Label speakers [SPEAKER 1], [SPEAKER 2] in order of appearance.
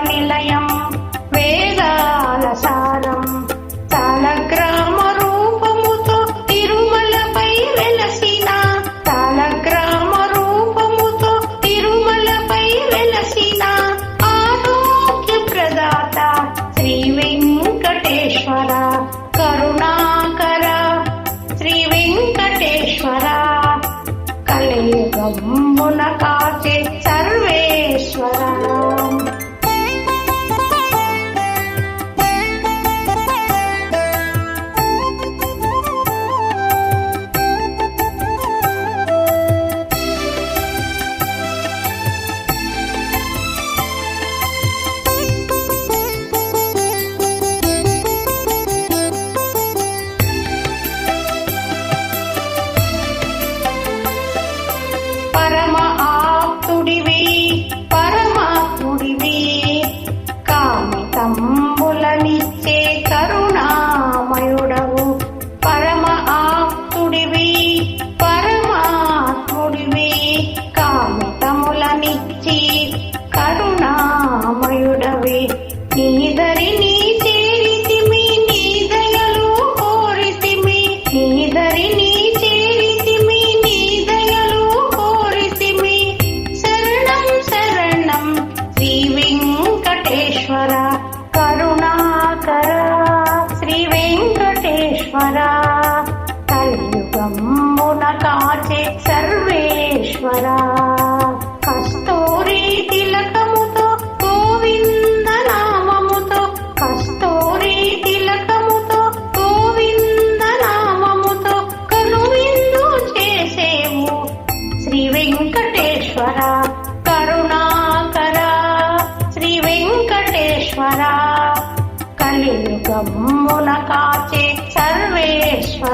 [SPEAKER 1] నిలయం వేదాల సారం తాళగ్రామ రూపముతో తిరుమలపై వెలసిన తాళగ్రామ రూపముతో తిరుమలపై వెలసిన ఆరోగ్య ప్రదాత శ్రీ వెంకటేశ్వర కరుణాకర శ్రీ వెంకటేశ్వర. కలియుగమున కాచే సర్వేశ్వరా కలియుగమున కాచే సర్వేశ్వరా. కస్తూరి తిలకముతో గోవింద నామముతో కస్తూరి తిలకముతో గోవింద నామముతో కనువిందు చేసేవు. శ్రీ వెంకటేశ్వర కరుణాకర శ్రీ వెంకటేశ్వర. కలియుగమున కాచే సర్వేశ్వర